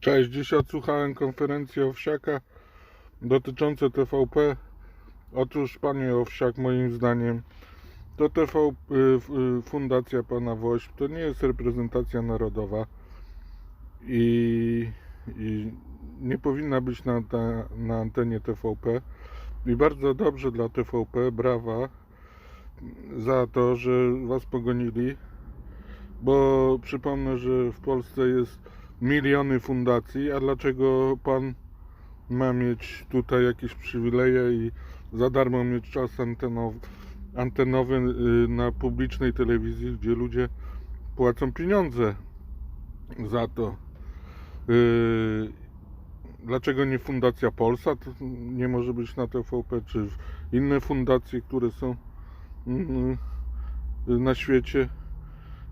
Cześć, dziś odsłuchałem konferencję Owsiaka dotyczące TVP. Otóż panie Owsiak, moim zdaniem, to TV, y, y, Fundacja Pana Woźb to nie jest reprezentacja narodowa i, i nie powinna być na, ta, na antenie TVP. I bardzo dobrze dla TVP, brawa za to, że was pogonili, bo przypomnę, że w Polsce jest miliony fundacji, a dlaczego pan ma mieć tutaj jakieś przywileje i za darmo mieć czas antenowy, antenowy na publicznej telewizji, gdzie ludzie płacą pieniądze za to. Y, Dlaczego nie Fundacja Polsa to nie może być na TVP, czy inne fundacje, które są mm, y, na świecie?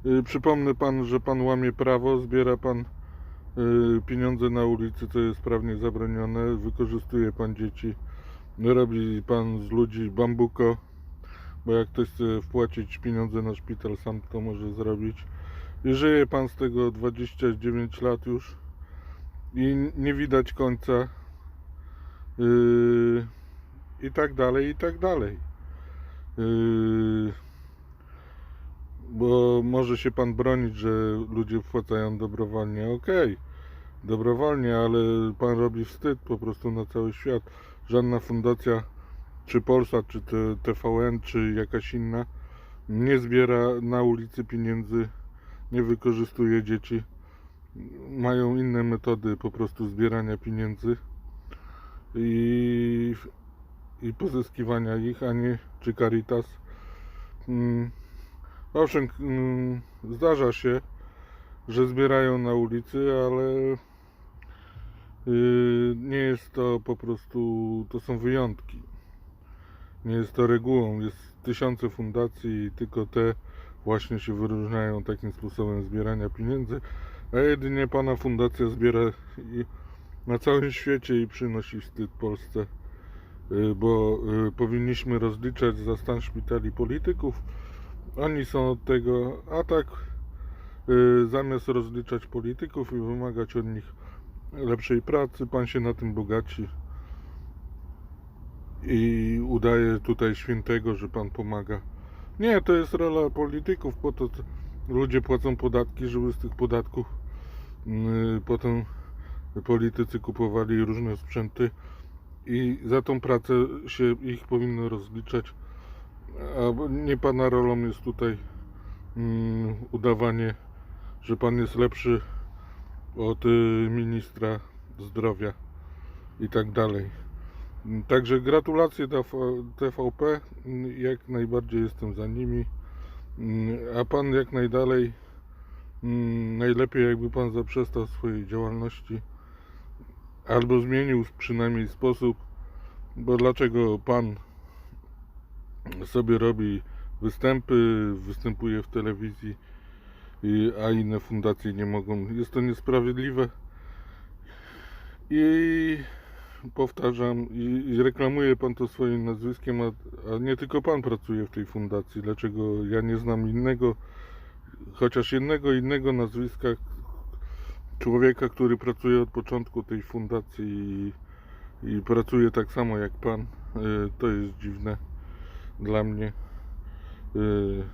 Y, Przypomnę pan, że pan łamie prawo, zbiera pan pieniądze na ulicy, co jest prawnie zabronione, wykorzystuje pan dzieci, robi pan z ludzi bambuko, bo jak ktoś chce wpłacić pieniądze na szpital, sam to może zrobić. I żyje pan z tego 29 lat już i nie widać końca. Yy, I tak dalej, i tak dalej. Yy, bo może się pan bronić, że ludzie wpłacają dobrowolnie. Okej, dobrowolnie, ale pan robi wstyd po prostu na cały świat. Żadna fundacja, czy Polsat, czy TVN, czy jakaś inna, nie zbiera na ulicy pieniędzy, nie wykorzystuje dzieci. Mają inne metody po prostu zbierania pieniędzy i, i pozyskiwania ich, a nie czy Caritas. Mm, Owszem, mm, zdarza się, że zbierają na ulicy, ale yy, nie jest to po prostu, to są wyjątki. Nie jest to regułą. Jest tysiące fundacji i tylko te właśnie się wyróżniają takim sposobem zbierania pieniędzy, a jedynie pana fundacja zbiera na całym świecie i przynosi wstyd Polsce, yy, bo yy, powinniśmy rozliczać za stan szpitali polityków, oni są od tego, a tak y, zamiast rozliczać polityków i wymagać od nich lepszej pracy, pan się na tym bogaci i udaje tutaj świętego, że pan pomaga. Nie, to jest rola polityków, po to ludzie płacą podatki, żeby z tych podatków y, potem politycy kupowali różne sprzęty i za tą pracę się ich powinno rozliczać a nie pana rolą jest tutaj mm, udawanie, że pan jest lepszy od y, ministra zdrowia i tak dalej. Także gratulacje TVP, jak najbardziej jestem za nimi, Mm, a pan jak najdalej, mm, najlepiej jakby pan zaprzestał swojej działalności, albo zmienił przynajmniej sposób, bo dlaczego pan sobie robi występy, występuje w telewizji, a inne fundacje nie mogą. Jest to niesprawiedliwe. I powtarzam, i, i reklamuje pan to swoim nazwiskiem, a, a nie tylko pan pracuje w tej fundacji. Dlaczego ja nie znam innego, chociaż jednego innego nazwiska człowieka, który pracuje od początku tej fundacji i, i pracuje tak samo jak pan. Y, To jest dziwne dla mnie. Yy,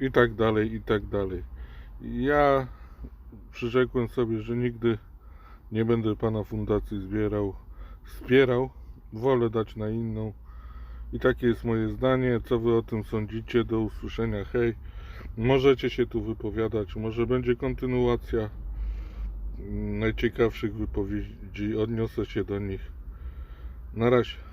I tak dalej, i tak dalej. Ja przyrzekłem sobie, że nigdy nie będę pana fundacji zbierał, wspierał. Wolę dać na inną. I takie jest moje zdanie. Co wy o tym sądzicie? Do usłyszenia. Hej. Możecie się tu wypowiadać. Może będzie kontynuacja najciekawszych wypowiedzi. Odniosę się do nich. Na razie.